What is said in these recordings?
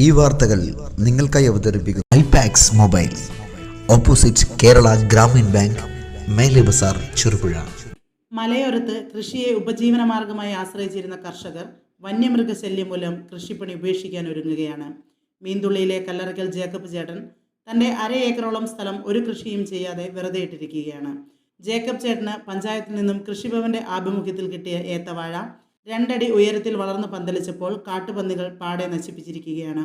ഈ വാർത്തകൾ നിങ്ങൾക്കായി അവതരിപ്പിക്കുന്നു iPax mobile. Opposite Kerala Grameen bank Mele Bazar Cherupuzha. മലയോരത്ത് കൃഷിയെ ഉപജീവന മാർഗമായി ആശ്രയിച്ചിരുന്ന കർഷകർ വന്യമൃഗശല്യം മൂലം കൃഷിപ്പണി ഉപേക്ഷിക്കാൻ ഒരുങ്ങുകയാണ്. മീന്തുള്ളിയിലെ കല്ലറക്കൽ ജേക്കബ് ചേട്ടൻ തന്റെ അര ഏക്കറോളം സ്ഥലം ഒരു കൃഷിയും ചെയ്യാതെ വെറുതെ ഇട്ടിരിക്കുകയാണ്. ജേക്കബ് ചേട്ടന് പഞ്ചായത്തിൽ നിന്നും കൃഷിഭവന്റെ ആഭിമുഖ്യത്തിൽ കിട്ടിയ ഏത്തവാഴ രണ്ടടി ഉയരത്തിൽ വളർന്നു പന്തലിച്ചപ്പോൾ കാട്ടുപന്നികൾ പാടെ നശിപ്പിച്ചിരിക്കുകയാണ്.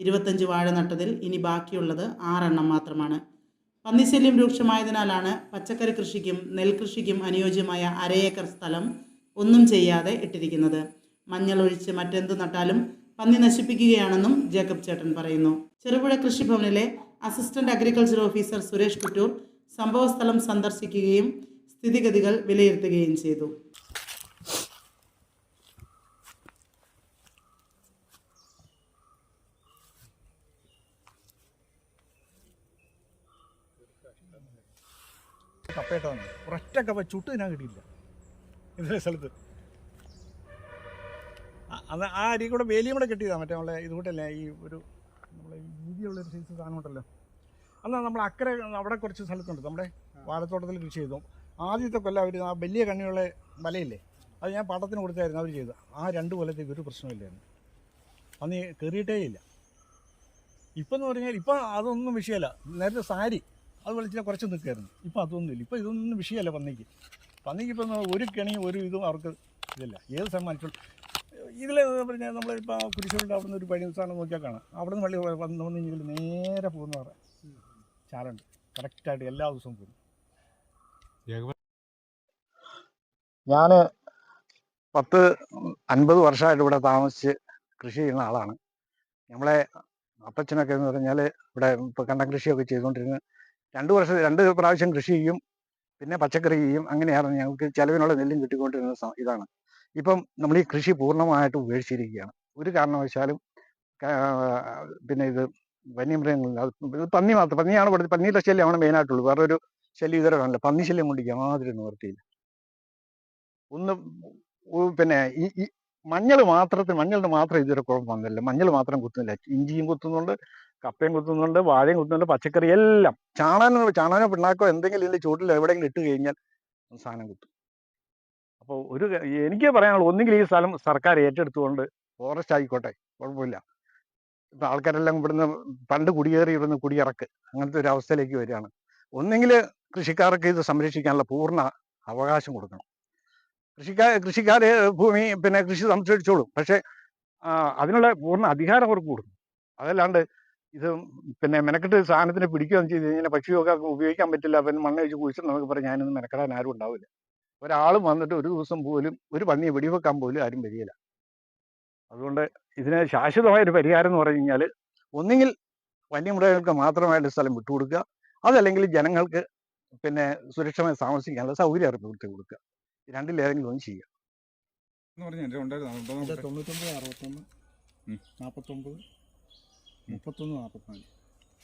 ഇരുപത്തഞ്ച് വാഴ നട്ടതിൽ ഇനി ബാക്കിയുള്ളത് ആറെണ്ണം മാത്രമാണ്. പന്നിശല്യം രൂക്ഷമായതിനാലാണ് പച്ചക്കറി കൃഷിക്കും നെൽകൃഷിക്കും അനുയോജ്യമായ അരയേക്കർ സ്ഥലം ഒന്നും ചെയ്യാതെ ഇട്ടിരിക്കുന്നത്. മഞ്ഞൾ ഒഴിച്ച് മറ്റെന്ത് നട്ടാലും പന്നി നശിപ്പിക്കുകയാണെന്നും ജേക്കബ് ചേട്ടൻ പറയുന്നു. Cherupuzha കൃഷിഭവനിലെ assistant agriculture officer Suresh Kuttoor സംഭവസ്ഥലം സന്ദർശിക്കുകയും സ്ഥിതിഗതികൾ വിലയിരുത്തുകയും ചെയ്തു. കപ്പയിട്ടതാണ് ഒരൊറ്റ കപ്പ ചുട്ട് ഞാൻ കിട്ടിയില്ല ഇന്നലെ സ്ഥലത്ത്. അത് ആ അരി കൂടെ വേലിയും കൂടെ കെട്ടിയതാണ് മറ്റേ നമ്മളെ ഇതുകൂട്ടല്ലേ ഈ ഒരു നമ്മളെ വീതിയുള്ള ഒരു സൈസ് സാധനം ഉണ്ടല്ലോ. അന്ന് നമ്മൾ അക്കരെ അവിടെ കുറച്ച് സ്ഥലത്തുണ്ട്. നമ്മുടെ വാഴത്തോട്ടത്തിൽ കൃഷി ചെയ്തു. ആദ്യത്തെ കൊല്ലം അവർ ആ വലിയ കണ്ണിയുള്ള വലയില്ലേ അത് ഞാൻ പാട്ടത്തിന് കൊടുത്തായിരുന്നു അവർ ചെയ്തത്. ആ രണ്ട് കൊല്ലത്തേക്ക് ഒരു പ്രശ്നമില്ലായിരുന്നു അന്ന് കയറിയിട്ടേ ഇല്ല. ഇപ്പം എന്ന് പറഞ്ഞാൽ ഇപ്പം അതൊന്നും വിഷയമല്ല. നേരത്തെ സാരി അത് വിളിച്ചാൽ കുറച്ച് നിൽക്കായിരുന്നു. ഇപ്പം അതൊന്നുമില്ല ഇപ്പം ഇതൊന്നും വിഷയമല്ല പന്നിക്ക്. പന്നിക്ക് ഇപ്പം ഒരു കെണി ഒരു ഇതും അവർക്ക് ഇതില്ല. ഏത് സമ്മാനിച്ചു ഇതിൽ പറഞ്ഞാൽ നമ്മളിപ്പോൾ കുരിശോളിന്റെ അവിടെ നിന്ന് ഒരു പഴയ സാധനം നോക്കിയാൽ കാണാം. അവിടെ നിന്ന് വള്ളി വന്ന് വന്ന് നേരെ പോകുന്ന പറയാം ചാലുണ്ട്. കറക്റ്റായിട്ട് എല്ലാ ദിവസവും പോകും. ഞാൻ പത്ത് അൻപത് വർഷമായിട്ട് ഇവിടെ താമസിച്ച് കൃഷി ചെയ്യുന്ന ആളാണ്. നമ്മളെ അപ്പച്ചനൊക്കെ എന്ന് പറഞ്ഞാൽ ഇവിടെ ഇപ്പം കണ്ടം കൃഷിയൊക്കെ ചെയ്തുകൊണ്ടിരുന്ന് രണ്ട് വർഷം രണ്ട് പ്രാവശ്യം കൃഷി ചെയ്യും പിന്നെ പച്ചക്കറി ചെയ്യും അങ്ങനെയാണ് ഞങ്ങൾക്ക് ചിലവിനുള്ള നെല്ലും കിട്ടിക്കൊണ്ടിരുന്ന ഇതാണ്. ഇപ്പം നമ്മൾ ഈ കൃഷി പൂർണമായിട്ട് ഉപേക്ഷിച്ചിരിക്കുകയാണ്. ഒരു കാരണവശാലും പിന്നെ ഇത് വന്യമൃഗങ്ങൾ അത് പന്നി മാത്രം പന്നിയാണ് ഇവിടെ പന്നിയുടെ ശല്യമാണ് മെയിനായിട്ടുള്ളൂ വേറെ ഒരു ശല്യം ഇതുവരെ കാണില്ല പന്നി ശല്യം കൊണ്ട് യാതൊരു നിവൃത്തിയില്ല ഒന്ന് പിന്നെ ഈ മഞ്ഞൾ മാത്രത്തിൽ മഞ്ഞളിന് മാത്രം ഇതുവരെ കുഴപ്പം വന്നില്ല. മഞ്ഞൾ മാത്രം കുത്തുന്നില്ല. ഇഞ്ചിയും കുത്തുന്നുണ്ട്. കപ്പയും കുത്തുന്നുണ്ട് വാഴയും കുത്തുന്നുണ്ട് പച്ചക്കറി എല്ലാം. ചാണാനോ ചാണാനോ പിണ്ണാക്കോ എന്തെങ്കിലും ഇതിന്റെ ചുവട്ടിൽ എവിടെയെങ്കിലും ഇട്ട് കഴിഞ്ഞാൽ സാധനം കുത്തും. അപ്പോൾ ഒരു എനിക്ക് പറയാനുള്ളൂ ഒന്നുകിൽ ഈ സ്ഥലം സർക്കാർ ഏറ്റെടുത്തുകൊണ്ട് ഫോറസ്റ്റ് ആയിക്കോട്ടെ കുഴപ്പമില്ല. ഇപ്പം ആൾക്കാരെല്ലാം ഇവിടുന്ന് പണ്ട് കുടിയേറി ഇവിടുന്ന് കുടിയിറക്ക് അങ്ങനത്തെ ഒരു അവസ്ഥയിലേക്ക് വരികയാണ്. ഒന്നെങ്കിൽ കൃഷിക്കാർക്ക് ഇത് സംരക്ഷിക്കാനുള്ള പൂർണ അവകാശം കൊടുക്കണം. കൃഷിക്കാർ കൃഷിക്കാർ ഭൂമി പിന്നെ കൃഷി സംരക്ഷിച്ചോളും പക്ഷേ അതിനുള്ള പൂർണ അധികാരം അവർക്ക് കൊടുക്കും അതല്ലാണ്ട് ഇത് പിന്നെ മെനക്കെട്ട് സാധനത്തിന് പിടിക്കുകയെന്ന് ചെയ്ത് കഴിഞ്ഞാൽ പക്ഷിയൊക്കെ ഉപയോഗിക്കാൻ പറ്റില്ല. അപ്പം മണ്ണ് വെച്ച് കുഴിച്ചിട്ട് നമുക്ക് പറയാം ഞാനൊന്നും മെനക്കെടാൻ ആരും ഉണ്ടാവില്ല. ഒരാൾ വന്നിട്ട് ഒരു ദിവസം പോലും ഒരു പന്നിയെ വെടിവെക്കാൻ പോലും ആരും വരികയില്ല അതുകൊണ്ട് ഇതിന് ശാശ്വതമായ ഒരു പരിഹാരം എന്ന് പറഞ്ഞു കഴിഞ്ഞാൽ ഒന്നുകിൽ വന്യമൃഗങ്ങൾക്ക് മാത്രമായിട്ട് സ്ഥലം വിട്ടുകൊടുക്കുക അതല്ലെങ്കിൽ ജനങ്ങൾക്ക് പിന്നെ സുരക്ഷമായി താമസിക്കാനുള്ള സൗകര്യം ഏർപ്പെടുത്തി കൊടുക്കുക. രണ്ടിലേതെങ്കിലും ഒന്ന് ചെയ്യുക. തൊണ്ണൂറ്റൊമ്പത് അറുപത്തൊന്ന് നാൽപ്പത്തൊമ്പത്. മുപ്പത്തൊന്ന് നാൽപ്പത്തിനാല്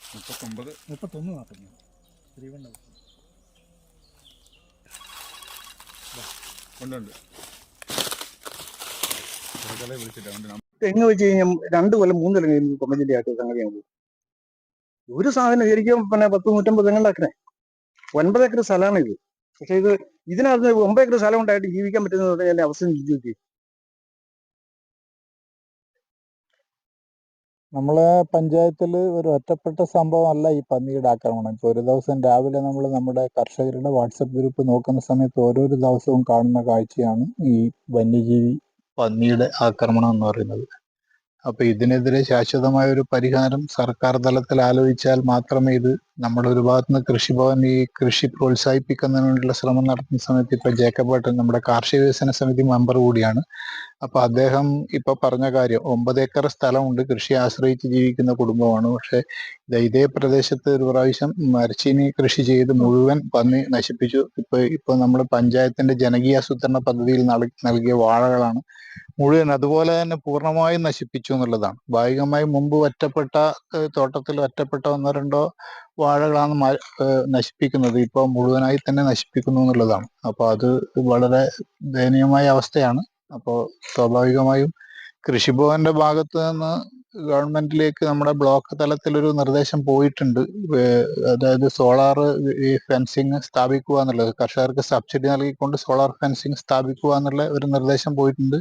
മുപ്പത്തൊമ്പത്. മുപ്പത്തൊന്ന് നാൽപ്പത്തിനാല് ശ്രീകണ്ഠം നമ്പർ തെങ്ങ് വെച്ച് കഴിഞ്ഞാൽ രണ്ട് കൊല്ലം മൂന്ന് കൊല്ലം കഴിയുമ്പോൾ കൊമ്പഞ്ചിന്റെ ആയിട്ട് സംഗതിയാണ് ഒരു സാധനം ശരിക്കും പിന്നെ പത്ത് നൂറ്റമ്പത് തെങ്ങുണ്ടാക്കണേ ഒൻപത് ഏക്കർ സ്ഥലമാണ് ഇത് പക്ഷെ ഇത് ഇതിനകത്ത് ഒമ്പത് ഏക്കർ സ്ഥലം ഉണ്ടായിട്ട് ജീവിക്കാൻ പറ്റുന്ന അവസ്ഥ ചിന്തിച്ചു നോക്കി നമ്മളെ പഞ്ചായത്തിൽ ഒരു ഒറ്റപ്പെട്ട സംഭവമല്ല ഈ പന്നിയുടെ ആക്രമണം ഇപ്പോൾ ഒരു ദിവസം രാവിലെ നമ്മൾ നമ്മുടെ കർഷകരുടെ വാട്സപ്പ് ഗ്രൂപ്പ് നോക്കുന്ന സമയത്ത് ഓരോരോ ദിവസവും കാണുന്ന കാഴ്ചയാണ് ഈ വന്യജീവി പന്നിയുടെ ആക്രമണം എന്ന് പറയുന്നത്. അപ്പൊ ഇതിനെതിരെ ശാശ്വതമായ ഒരു പരിഹാരം സർക്കാർ തലത്തിൽ ആലോചിച്ചാൽ മാത്രമേ ഇത് നമ്മുടെ ഒരു ഭാഗത്ത് നിന്ന് കൃഷിഭവൻ ഈ കൃഷി പ്രോത്സാഹിപ്പിക്കുന്നതിന് വേണ്ടിയുള്ള ശ്രമം നടത്തുന്ന സമയത്ത് ഇപ്പൊ ജേക്കബ് ഏട്ടൻ നമ്മുടെ കാർഷിക വികസന സമിതി മെമ്പർ കൂടിയാണ്. അപ്പൊ അദ്ദേഹം ഇപ്പൊ പറഞ്ഞ കാര്യം ഒമ്പത് ഏക്കർ സ്ഥലമുണ്ട് കൃഷി ആശ്രയിച്ച് ജീവിക്കുന്ന കുടുംബമാണ്. പക്ഷെ ഇതേ പ്രദേശത്ത് ഒരു പ്രാവശ്യം മരച്ചീനി കൃഷി ചെയ്ത് മുഴുവൻ പന്നി നശിപ്പിച്ചു. ഇപ്പൊ ഇപ്പൊ നമ്മുടെ പഞ്ചായത്തിന്റെ ജനകീയാസൂത്രണ പദ്ധതിയിൽ നൽ- നൽകിയ വാഴകളാണ് മുഴുവൻ അതുപോലെ തന്നെ പൂർണമായും നശിപ്പിച്ചു എന്നുള്ളതാണ്. ഭാഗികമായി മുമ്പ് ഒറ്റപ്പെട്ട തോട്ടത്തിൽ ഒറ്റപ്പെട്ട ഒന്നോ രണ്ടോ വാഴകളാണ് നശിപ്പിക്കുന്നത്. ഇപ്പൊ മുഴുവനായി തന്നെ നശിപ്പിക്കുന്നു എന്നുള്ളതാണ്. അപ്പൊ അത് വളരെ ദയനീയമായ അവസ്ഥയാണ്. അപ്പോൾ സ്വാഭാവികമായും കൃഷിഭവന്റെ ഭാഗത്ത് നിന്ന് ഗവൺമെന്റിലേക്ക് നമ്മുടെ ബ്ലോക്ക് തലത്തിൽ ഒരു നിർദ്ദേശം പോയിട്ടുണ്ട്. അതായത് സോളാർ ഫെൻസിങ് സ്ഥാപിക്കുക എന്നുള്ളത്. കർഷകർക്ക് സബ്സിഡി നൽകിക്കൊണ്ട് സോളാർ ഫെൻസിങ് സ്ഥാപിക്കുക എന്നുള്ള ഒരു നിർദ്ദേശം പോയിട്ടുണ്ട്.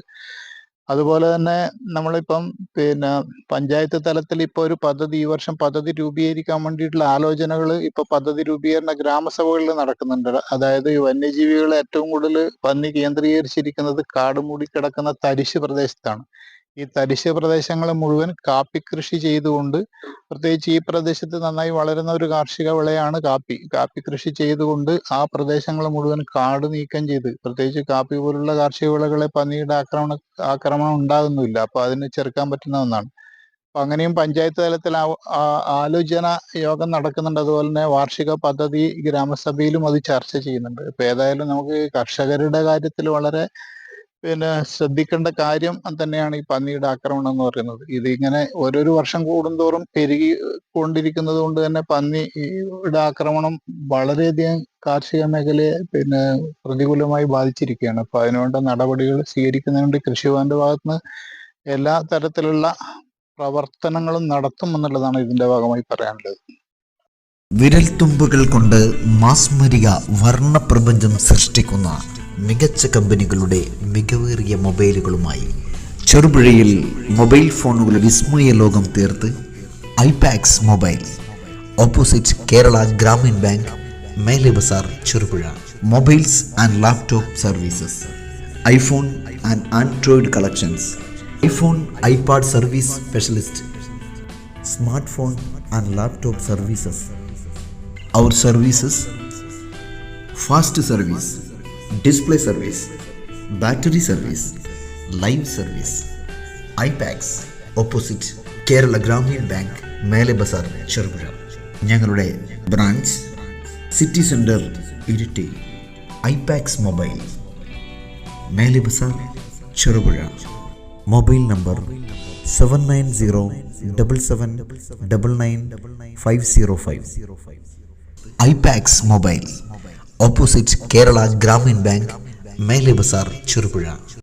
അതുപോലെ തന്നെ നമ്മളിപ്പം പിന്നെ പഞ്ചായത്ത് തലത്തിൽ ഇപ്പൊ ഒരു പദ്ധതി ഈ വർഷം പദ്ധതി രൂപീകരിക്കാൻ വേണ്ടിയിട്ടുള്ള ആലോചനകൾ ഇപ്പൊ പദ്ധതി രൂപീകരണ ഗ്രാമസഭകളിൽ നടക്കുന്നുണ്ട്. അതായത് ഈ വന്യജീവികൾ ഏറ്റവും കൂടുതൽ പന്നി കേന്ദ്രീകരിച്ചിരിക്കുന്നത് കാട് മൂടി കിടക്കുന്ന തരിശ് പ്രദേശത്താണ്. ഈ തരിശ് പ്രദേശങ്ങൾ മുഴുവൻ കാപ്പി കൃഷി ചെയ്തുകൊണ്ട് പ്രത്യേകിച്ച് ഈ പ്രദേശത്ത് നന്നായി വളരുന്ന ഒരു കാർഷിക വിളയാണ് കാപ്പി. കാപ്പി കൃഷി ചെയ്തുകൊണ്ട് ആ പ്രദേശങ്ങൾ മുഴുവൻ കാട് നീക്കം ചെയ്ത് പ്രത്യേകിച്ച് കാപ്പി പോലുള്ള കാർഷിക വിളകളെ പന്നിയുടെ ആക്രമണ ആക്രമണം ഉണ്ടാകുന്നില്ല അപ്പൊ അതിന് ചെറുക്കാൻ പറ്റുന്ന ഒന്നാണ്. അപ്പൊ അങ്ങനെയും പഞ്ചായത്ത് തലത്തിൽ ആലോചന യോഗം നടക്കുന്നുണ്ട്. അതുപോലെ തന്നെ വാർഷിക പദ്ധതി ഗ്രാമസഭയിലും അത് ചർച്ച ചെയ്യുന്നുണ്ട്. ഇപ്പൊ ഏതായാലും നമുക്ക് കർഷകരുടെ കാര്യത്തിൽ വളരെ പിന്നെ ശ്രദ്ധിക്കേണ്ട കാര്യം തന്നെയാണ് ഈ പന്നിയുടെ ആക്രമണം എന്ന് പറയുന്നത്. ഇത് ഇങ്ങനെ ഓരോ വർഷം കൂടുന്തോറും പെരുകി കൊണ്ടിരിക്കുന്നത് കൊണ്ട് തന്നെ പന്നിയുടെ ആക്രമണം വളരെയധികം കാർഷിക മേഖലയെ പിന്നെ പ്രതികൂലമായി ബാധിച്ചിരിക്കുകയാണ്. അപ്പൊ അതിനുവേണ്ട നടപടികൾ സ്വീകരിക്കുന്നതിന് വേണ്ടി കൃഷിഭവന്റെ ഭാഗത്തുനിന്ന് എല്ലാ തരത്തിലുള്ള പ്രവർത്തനങ്ങളും നടത്തും എന്നുള്ളതാണ് ഇതിന്റെ ഭാഗമായി പറയാനുള്ളത്. വിരൽത്തുമ്പുകൾ കൊണ്ട് മാസ്മരിക വർണപ്രപഞ്ചം സൃഷ്ടിക്കുന്ന മികച്ച കമ്പനികളുടെ മികവേറിയ മൊബൈലുകളുമായി. ചെറുപുഴയിൽ മൊബൈൽ ഫോണുകളുടെ വിസ്മയ ലോകം തീർത്ത് iPax mobile. Opposite Kerala Grameen bank Mele Bazar Cherupuzha. Mobiles and laptop services. IPhone and Android collections. IPhone iPad service specialist. Smart phone and laptop services. Our services fast service, display service battery service live service iPax opposite Kerala Grameen bank Mele Bazar Cherupuzha. ഞങ്ങളുടെ branch city centre Iritty iPax mobile Mele Bazar Cherupuzha. Mobile number seven nine zero double seven double nine five zero five. IPax mobile. Opposite Kerala Grameen bank Mele Bazar Cherupuzha.